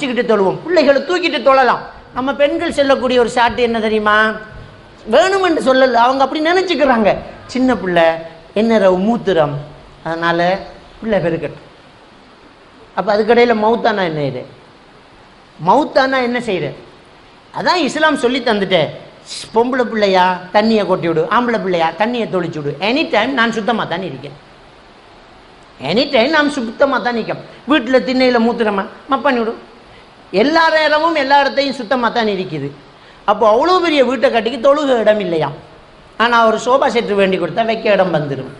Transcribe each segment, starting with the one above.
வச்சுக்கிட்டு தொழுவோம். பிள்ளைகளை தூக்கிட்டு தொழலாம். நம்ம பெண்கள் செல்லக்கூடிய ஒரு சாட்டு என்ன தெரியுமா? வேணுமென்று சொல்லல. அவங்க அப்படி நினச்சிக்கிறாங்க. சின்ன பிள்ளை என்ன மூத்திரம் அதனால பிள்ளை பெருக்கட்டும். அப்போ அதுக்கடையில் மவுத்தானா என்ன இது? மவுத்தானா என்ன செய்கிற அதான் இஸ்லாம் சொல்லி தந்துட்டேன். பொம்பளை பிள்ளையா தண்ணியை கொட்டி விடு. ஆம்பளை பிள்ளையா தண்ணியை தொளிச்சு விடு. எனி டைம் நான் சுத்தமாக தான் இருக்கேன். எனி டைம் நாம் சுத்தமாக தான் நிற்கும் வீட்டில் திண்ணையில் மூத்துறமா மப்பானி விடும் எல்லா நேரமும் எல்லா இடத்தையும் சுத்தமாக தான் இருக்குது. அப்போ அவ்வளோ பெரிய வீட்டை கட்டிக்கு தொழுக இடம் இல்லையாம் ஆனால் ஒரு சோபா செட்டு வேண்டி கொடுத்தா வைக்க இடம் வந்துடும்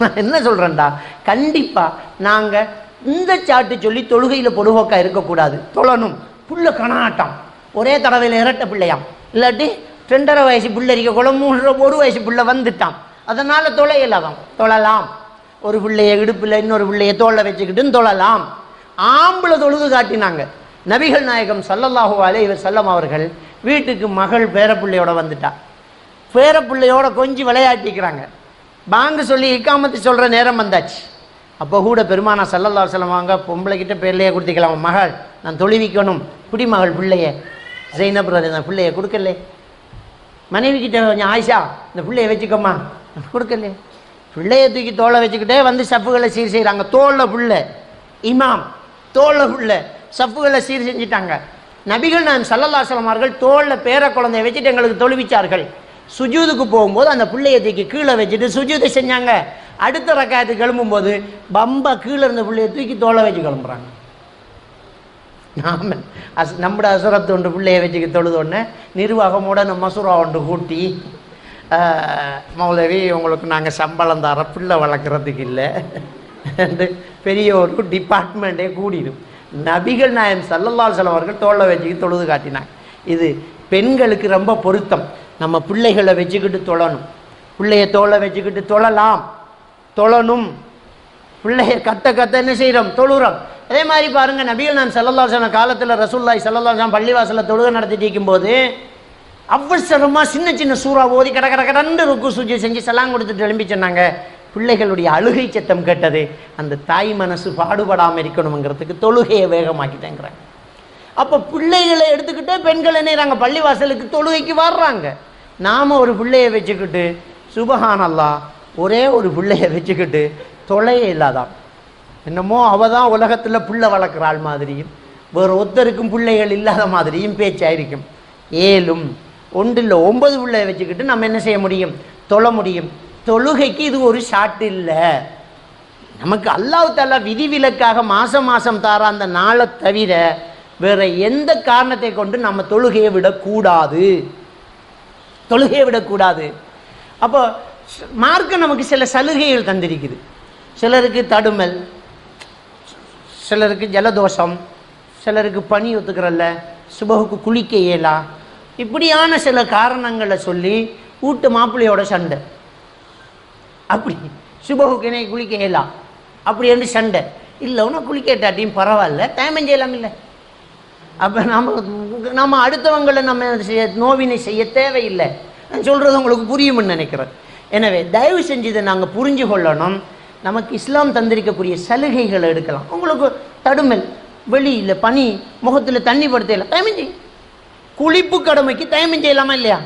நான் என்ன சொல்கிறேன்டா கண்டிப்பாக நாங்கள் இந்த சாட்டு சொல்லி தொழுகையில் பொடுபோக்கா இருக்கக்கூடாது. தொழணும். புள்ள கணாட்டம் ஒரே தடவையில் இரட்டை பிள்ளையாம் இல்லாட்டி ரெண்டரை வயசு பிள்ளை குளம் கூட மூணு ஒரு வயசு பிள்ளை வந்துட்டான். அதனால் தொலையலாம் தொழலாம். ஒரு பிள்ளைய இடுப்பில் இன்னொரு பிள்ளைய தோலை வச்சுக்கிட்டுன்னு தொழலாம். ஆம்பளை தொழுது காட்டினாங்க. நபிகள் நாயகம் சல்லல்லாஹு அலே செல்லம் அவர்கள் வீட்டுக்கு மகள் பேரப்பிள்ளையோட வந்துட்டா. பேரப்பிள்ளையோட கொஞ்சம் விளையாட்டிக்கிறாங்க. பாங்கு சொல்லி இக்காமத்து சொல்கிற நேரம் வந்தாச்சு. அப்போ கூட பெருமானா சல்லல்லா செல்லம் வாங்க பொம்பளைக்கிட்ட பிள்ளைய கொடுத்துக்கலாம் மகள் நான் தொழுவிக்கணும் குடிமகள் பிள்ளைய. ஜெயினப் அந்த பிள்ளைய கொடுக்கலே. மனைவிக்கிட்ட கொஞ்சம் ஆயிஷா இந்த பிள்ளைய வச்சுக்கோமா கொடுக்கல. பிள்ளைய தூக்கி தோலை வச்சுக்கிட்டே வந்து சப்புகளை சீர் செய்கிறாங்க தோளில் புள்ள இமாம் தோளில் புள்ள. சப்புகளை சீர் செஞ்சிட்டாங்க. நபிகள் நான் சல்லல்லா அவர்கள் தோளில் பேர குழந்தைய வச்சுட்டு எங்களுக்கு தொழுவிச்சார்கள். சுஜூதுக்கு போகும்போது அந்த பிள்ளைய தூக்கி கீழே வச்சுட்டு சுஜூதை செஞ்சாங்க. அடுத்த ரக்காயத்துக்கு கிளம்பும்போது பம்ப கீழே இருந்த பிள்ளைய தூக்கி தோலை வச்சு கிளம்புறாங்க. நாம அஸ் நம்மட அசுரத்து ஒன்று பிள்ளைய வச்சுக்க தொழுதொன்னே நிர்வாகமோட நம்ம மசூரா ஒன்று கூட்டி மௌலவி உங்களுக்கு நாங்கள் சம்பளம் தர பிள்ளை வளர்க்குறதுக்கு இல்லை. என்று பெரிய ஒரு டிபார்ட்மெண்ட்டே கூடிடும் நபிகள் நாயம் சல்லல்லால் அலைஹி அவர்கள் தோலை வச்சுக்கிட்டு தொழுது காட்டினாங்க. இது பெண்களுக்கு ரொம்ப பொருத்தம். நம்ம பிள்ளைகளை வச்சுக்கிட்டு தொழணும். பிள்ளைய தோலை வச்சுக்கிட்டு தொழலாம். தொழணும். பிள்ளைய கத்த கத்த என்ன செய்கிறோம் தொழுகிறோம் அதே மாதிரி பாருங்கள் நபிகள் நான் சல்லல்லாசன காலத்தில் ரசூல்லாய் சல்லல்லாசன் பள்ளிவாசலில் தொழுகை நடத்திட்டு இருக்கும்போது அவசரமாக சின்ன சின்ன சூறா ஓதி கட கட கடண்டு ருக்கு சுஜி செஞ்சு செல்லாம் கொடுத்துட்டு எழும்பி சொன்னாங்க. பிள்ளைகளுடைய அழுகை சத்தம் கேட்டது அந்த தாய் மனசு பாடுபடாமல் இருக்கணுங்கிறதுக்கு தொழுகையை வேகமாக்கிட்டேங்கிறாங்க. அப்போ பிள்ளைகளை எடுத்துக்கிட்டே பெண்கள் என்ன பள்ளிவாசலுக்கு தொழுகைக்கு வர்றாங்க. நாம் ஒரு பிள்ளையை வச்சுக்கிட்டு சுபஹானல்லா ஒரே ஒரு பிள்ளையை வச்சுக்கிட்டு தொலையே இல்லாதான் என்னமோ அவ தான் உலகத்தில் பிள்ளை வளர்க்குறாள் மாதிரியும் வேறு ஒருத்தருக்கும் பிள்ளைகள் இல்லாத மாதிரியும் பேச்சாயிருக்கும் ஏழும் ஒன்றில் ஒன்பது பிள்ளையை வச்சுக்கிட்டு நம்ம என்ன செய்ய முடியும்? தொழ முடியும். தொழுகைக்கு இது ஒரு ஷாட் இல்லை. நமக்கு அல்லாஹ் தாலா விதிவிலக்காக மாதம் மாதம் தார அந்த நாளை தவிர வேற எந்த காரணத்தை கொண்டு நம்ம தொழுகையை விடக்கூடாது? தொழுகையை விடக்கூடாது. அப்போ ஸ்- மார்க்கம் நமக்கு சில சலுகைகள் தந்திருக்குது. சிலருக்கு தடுமல் சிலருக்கு ஜலதோஷம் சிலருக்கு பனி ஒத்துக்கிறல்ல சுபகுக்கு குளிக்க இயலா இப்படியான சில காரணங்களை சொல்லி வீட்டு மாப்பிள்ளையோட சண்டை. அப்படி. சுபகுக்கு என்னை குளிக்க இயலாம் அப்படி என்று சண்டை. இல்லை உனக்கு குளிக்கட்டாட்டியும் பரவாயில்ல தேமம் செய்யலாம் இல்லை. அப்போ நம்ம நம்ம அடுத்தவங்களை நம்ம செய்ய நோவினை செய்ய தேவையில்லை. நான் சொல்கிறது உங்களுக்கு புரியும்னு நினைக்கிறேன். எனவே தயவு செஞ்சு இதை நாங்கள் புரிஞ்சு கொள்ளணும். நமக்கு இஸ்லாம் தந்திருக்கக்கூடிய சலுகைகளை எடுக்கலாம். உங்களுக்கு தடுமல் வெளியில் பனி முகத்தில் தண்ணி படுத்தலாம் தயமம் செய். குளிப்பு கடமைக்கு தயமம் செய்யலாமா இல்லையா?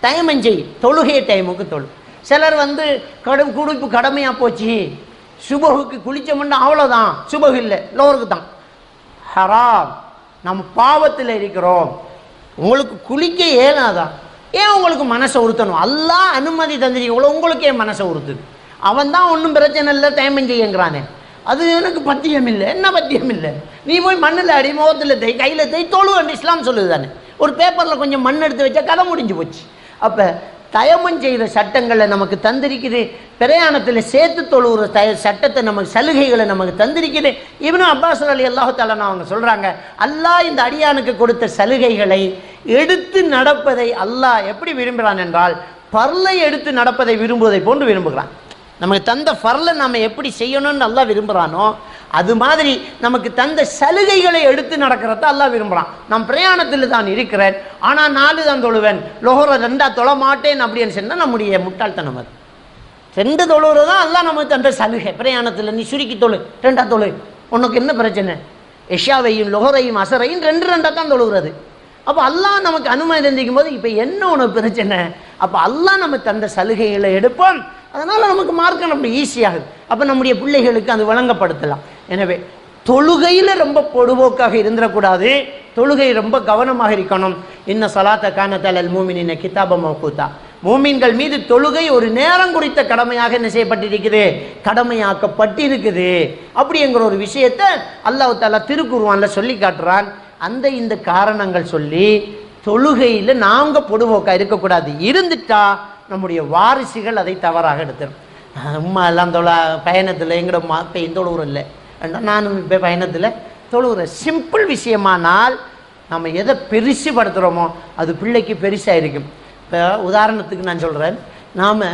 தயமம் செய். தொழுகை டைமுக்கு தொழு. சிலர் வந்து கடும் குடிப்பு கடமையாக போச்சு. சுபகுக்கு குளிச்சோம்னா அவ்வளோதான் சுபகு இல்லை லோருக்கு தான். ஹராம். நம்ம பாவத்தில் இருக்கிறோம். உங்களுக்கு குளிக்க ஏனாதான் ஏன் உங்களுக்கு மனசை உறுத்தணும்? எல்லாம் அனுமதி தந்திருக்கீங்களோ உங்களுக்கு ஏன் மனசை உறுத்துது? அவன் தான் ஒன்றும் பிரச்சனை இல்லை தேமம் செய்யுங்கிறானே. அது எனக்கு பத்தியம் இல்லை. என்ன பத்தியம் இல்லை? நீ போய் மண்ணில் அடி முகத்தில் தை கையில் தை தொழுவன் இஸ்லாம் சொல்லுது தானே. ஒரு பேப்பரில் கொஞ்சம் மண் எடுத்து வச்சா கதை முடிஞ்சு போச்சு. அப்போ தயமம் செய்த சட்டங்களை நமக்கு தந்திருக்குது. பிரயாணத்தில் சேர்த்து தொழுகிற தய சட்டத்தை நமக்கு சலுகைகளை நமக்கு தந்திருக்குது. இவனும் அப்பாஸ் அலி அல்லாஹாலன்னு அவங்க சொல்கிறாங்க அல்லாஹ் இந்த அடியானுக்கு கொடுத்த சலுகைகளை எடுத்து நடப்பதை அல்லாஹ் எப்படி விரும்புகிறான் என்றால் பர்லை எடுத்து நடப்பதை விரும்புவதை போன்று விரும்புகிறான். நமக்கு தந்த பர்லை நம்ம எப்படி செய்யணும்னு நல்லா விரும்புகிறானோ அது மாதிரி நமக்கு தந்த சலுகைகளை எடுத்து நடக்கிறத அல்லாஹ் விரும்புகிறான் நான் பிரயாணத்தில் தான் இருக்கிறேன் ஆனால் நாலு தான் தொழுவேன். லோகரை ரெண்டா தொழ மாட்டேன் அப்படின்னு சொன்னால் நம்முடைய முட்டாள்தனம் அது. ரெண்டு தொழுவுறது தான் அல்லாஹ் நமக்கு தந்த சலுகை. பிரயாணத்தில் நீ சுருக்கி தொழு ரெண்டா தொழு. உனக்கு என்ன பிரச்சனை? எஷாவையும் லொஹரையும் அசரையும் ரெண்டு ரெண்டாக தான் தொழுகிறது அப்போ அல்லாஹ் நமக்கு அனுமதி தந்திக்கும் போது இப்போ என்ன உனக்கு பிரச்சனை? அப்போ அல்லாஹ் நம்ம தந்த சலுகைகளை எடுப்போம். அதனால் நமக்கு மார்க்கம் நம்ம ஈஸியாகுது அப்போ நம்முடைய பிள்ளைகளுக்கு அது வழங்கப்படுத்தலாம். எனவே தொழுகையில் ரொம்ப பொடுபோக்காக இருந்துடக்கூடாது தொழுகை ரொம்ப கவனமாக இருக்கணும். இன்ன சலாத்த காணத்தல் மூமினின் கிதாப மௌகூத்தா. மூமின்கள் மீது தொழுகை ஒரு நேரம் குறித்த கடமையாக என்ன செய்யப்பட்டிருக்குது? கடமையாக்கப்பட்டிருக்குது. அப்படிங்கிற ஒரு விஷயத்தை அல்லாஹு தாலா திருக்குருவான்ல சொல்லி காட்டுறான். அந்த இந்த காரணங்கள் சொல்லி தொழுகையில் நாங்கள் பொடுபோக்காக இருக்கக்கூடாது. இருந்துட்டா நம்முடைய வாரிசுகள் அதை தவறாக எடுத்துரும். அம்மா எல்லாம் தொழ பயணத்தில் எங்களோட மாப்பை எந்த இல்லை. நானும் இப்போ பயணத்தில் தொழுகிற சிம்பிள் விஷயமானால் நம்ம எதை பெருசு படுத்துகிறோமோ அது பிள்ளைக்கு பெருசாக இருக்கும் இப்போ உதாரணத்துக்கு நான் சொல்கிறேன் நாம்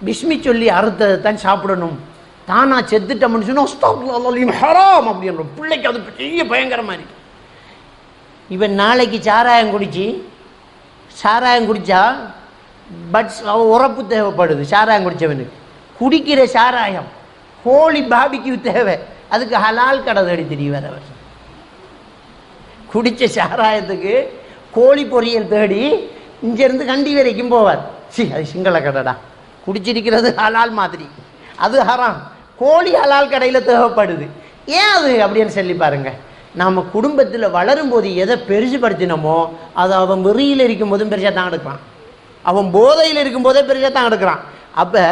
பிஸ்மி சொல்லி அறுத்ததை தான் சாப்பிடணும். தானா செத்துட்டோம்னு சொன்னா ஹராம் அப்படின்றோம் பிள்ளைக்கு அது பெரிய பயங்கரமாக இருக்கு இவன் நாளைக்கு சாராயம் குடிச்சு சாராயம் குடித்தா பட்ஸ் உறப்பு தேவைப்படுது சாராயம் குடித்தவனுக்கு குடிக்கிற சாராயம். கோழி பாபிக்கு தேவை. அதுக்கு ஹலால் கடை தேடி தெரியவர் அவர். குடிச்ச சாராயத்துக்கு கோழி பொரியல் தேடி இங்கேருந்து கண்டி வரைக்கும் போவார். சி அது சிங்கள கடைடா. குடிச்சிருக்கிறது ஹலால் மாதிரி. அது ஹராம். கோழி ஹலால் கடையில் தேவைப்படுது. ஏன் அது அப்படின்னு சொல்லி பாருங்க. நம்ம குடும்பத்தில் வளரும்போது எதை பெருசுபடுத்தினோமோ அதை அவன் வெறியில் இருக்கும்போதும் பெருசாக தான் எடுக்கிறான் அவன் போதையில் இருக்கும்போதே பெருசாக தான் எடுக்கிறான். அப்போ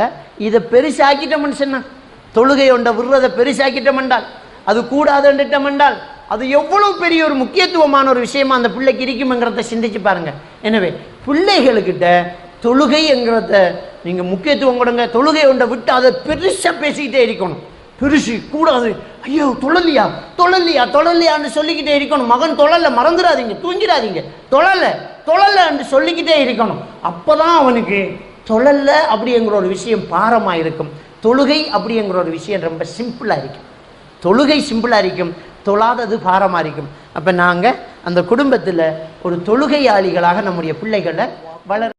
இதை பெருசாக்கிட்டோம்னு சொன்னான் தொழுகை ஒன்றை விடுறதை பெருசாக்கிட்டோம்ண்டால் அது கூடாதுன்னுட்டோம்ண்டால் அது எவ்வளவு பெரிய ஒரு முக்கியத்துவமான ஒரு விஷயமா அந்த பிள்ளைக்கு இருக்குமெங்கிறத சிந்திச்சு பாருங்க. எனவே பிள்ளைகளுக்கிட்ட தொழுகை என்கிறத நீங்கள் முக்கியத்துவம் கொடுங்க. தொழுகை ஒன்றை விட்டு அதை பெருசாக பேசிக்கிட்டே இருக்கணும். பெருசு கூடாது. ஐயோ தொழலியா? தொழலியா? தொழலியான்னு சொல்லிக்கிட்டே இருக்கணும். மகன் தொழல மறந்துடாதீங்க. தூங்கிடாதீங்க. தொழல தொழலன்னு சொல்லிக்கிட்டே இருக்கணும். அப்பதான் அவனுக்கு தொழல அப்படிங்கிற ஒரு விஷயம் பாரமாக இருக்கும். தொழுகை அப்படிங்கிற ஒரு விஷயம் ரொம்ப சிம்பிளாக இருக்கும். தொழுகை சிம்பிளாக இருக்கும் தொழாதது பாரமாக இருக்கும். அப்போ நாங்கள் அந்த குடும்பத்தில் ஒரு தொழுகையாளிகளாக நம்முடைய பிள்ளைகளை வளர்